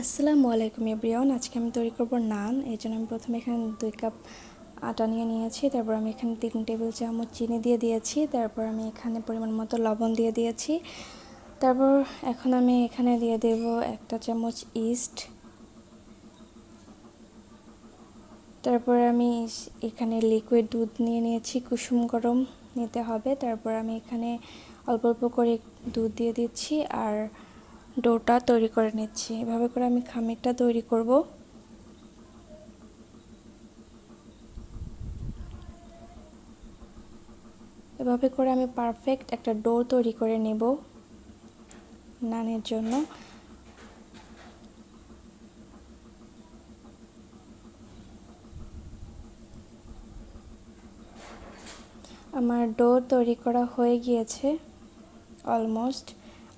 আসসালামু আলাইকুম এভরিওয়ান। আজকে আমি তৈরি করব নান। এই জন্য আমি প্রথমে এখানে দুই কাপ আটা নিয়ে নিয়েছি, তারপর আমি এখানে তিন টেবিল চামচ চিনি দিয়ে দিয়েছি, তারপর আমি এখানে পরিমাণ মতো লবণ দিয়ে দিয়েছি। তারপর এখন আমি এখানে দিয়ে দেব একটা চামচ ইস্ট। তারপর আমি এখানে লিকুইড দুধ নিয়ে নিয়েছি, কুসুম গরম নিতে হবে। তারপর আমি এখানে অল্প অল্প করে দুধ দিয়ে দিচ্ছি, আর ডোটা তৈরি করে নিচ্ছি। এভাবে করে আমি খামিরটা তৈরি করব। এভাবে করে আমি পারফেক্ট একটা ডো তৈরি করে নেব নানের জন্য। আমার ডো তৈরি করা হয়ে গিয়েছে অলমোস্ট।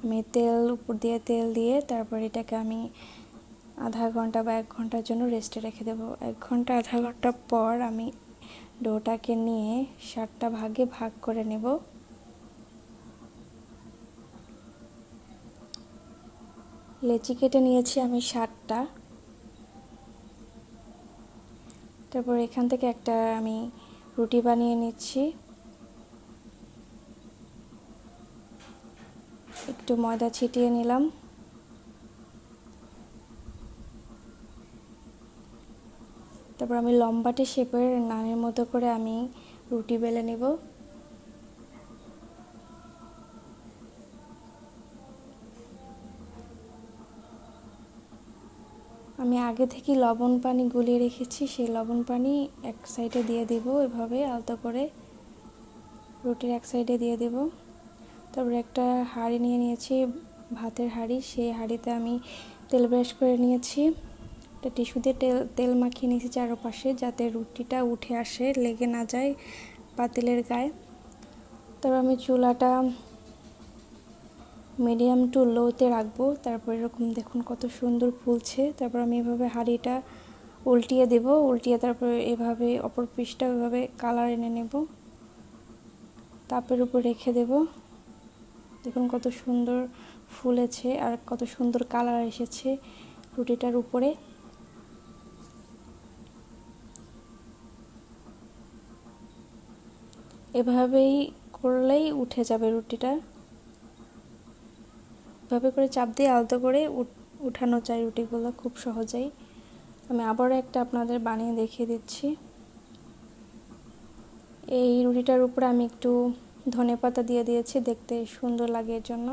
আমি তেল, উপর দিয়ে তেল দিয়ে তারপর এটাকে আমি আধা ঘণ্টা বা এক ঘণ্টার জন্য রেস্টে রেখে দেব। এক ঘণ্টা, আধা ঘণ্টা পর আমি ডোটাকে নিয়ে সাতটা ভাগে ভাগ করে নেব। লেচি কেটে নিয়েছি আমি সাতটা তারপর এখান থেকে একটা আমি রুটি বানিয়ে নিচ্ছি। একটু ময়দা ছিটিয়ে নিলাম। তারপর আমি লম্বাটে শেপের নানের মতো করে আমি রুটি বেলে নেব। আমি আগে থেকে লবণ পানি গুলিয়ে রেখেছি, সেই লবণ পানি এক সাইডে দিয়ে দেব। এভাবে আলতো করে রুটির এক সাইডে দিয়ে দেবো। তারপরে একটা হাঁড়ি নিয়ে নিয়েছি, ভাতের হাঁড়ি। সেই হাঁড়িতে আমি তেল ব্রাশ করে নিয়েছি। একটা টিস্যু দিয়ে তেল তেল মাখিয়ে নিয়েছি চারপাশে যাতে রুটিটা উঠে আসে, লেগে না যায় পাতিলের গায়ে। তারপর আমি চুলাটা মিডিয়াম টু লোতে রাখব। তারপর এরকম দেখুন কত সুন্দর ফুলছে। তারপর আমি এভাবে হাঁড়িটা উল্টিয়ে দেব। উল্টিয়ে তারপর এভাবে অপর পিসটা এভাবে কালার এনে নেব। তাপের উপর রেখে দেবো। দেখুন কত সুন্দর ফুলেছে আর কত সুন্দর কালার এসেছে রুটিটার উপরে। এভাবেই করলেই উঠে যাবে রুটিটা। এভাবে করে চাপ দিয়ে আলতো করে উঠানো চাই রুটিগুলো খুব সহজেই। আমি আবারও একটা আপনাদের বানিয়ে দেখিয়ে দিচ্ছি। এই রুটিটার উপরে আমি একটু ধনে পাতা দিয়ে দিয়েছি, দেখতে সুন্দর লাগে এর জন্য।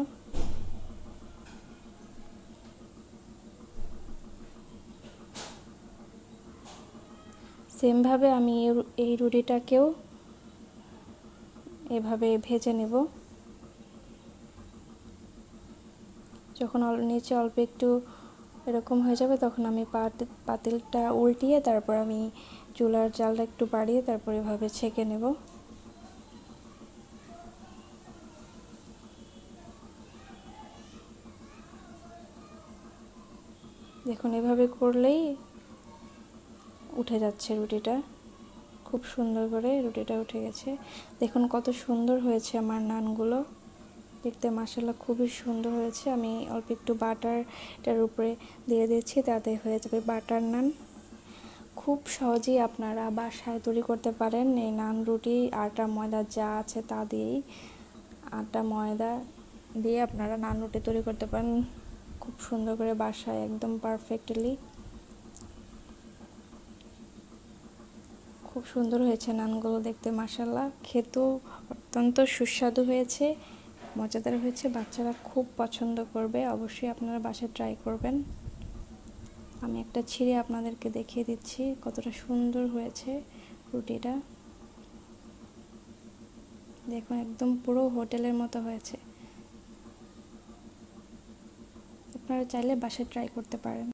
সেমভাবে আমি এই রুটিটাকেও এভাবে ভেজে নেব। যখন নিচে অল্প একটু এরকম হয়ে যাবে, তখন আমি পাতিলটা উল্টিয়ে তারপর আমি চুলার জালটা একটু বাড়িয়ে তারপর এভাবে ছেঁকে নেব। দেখুন এভাবে করলেই উঠে যাচ্ছে রুটিটা। খুব সুন্দর করে রুটিটা উঠে গেছে। দেখুন কত সুন্দর হয়েছে আমার নানগুলো। দেখতে মাসাল্লা খুবই সুন্দর হয়েছে। আমি অল্প একটু বাটারটার উপরে দিয়ে দিচ্ছি তাতে হয়ে যাবে বাটার নান। খুব সহজেই আপনারা বাসায় তৈরি করতে পারেন এই নান রুটি, আটা ময়দা যা আছে তা দিয়েই। আটা ময়দা দিয়ে আপনারা নান রুটি তৈরি করতে পারেন। খুব সুন্দর করে বাসায় একদম পারফেক্টলি খুব সুন্দর হয়েছে নানগুলো দেখতে মাসাল্লাহ খেতেও অত্যন্ত সুস্বাদু হয়েছে, মজাদার হয়েছে। বাচ্চারা খুব পছন্দ করবে, অবশ্যই আপনারা বাসায় ট্রাই করবেন। আমি একটা ছিঁড়ে আপনাদেরকে দেখিয়ে দিচ্ছি কতটা সুন্দর হয়েছে রুটিটা। দেখুন, একদম পুরো হোটেলের মতো হয়েছে। আপনারা চাইলে বাসায় ট্রাই করতে পারেন।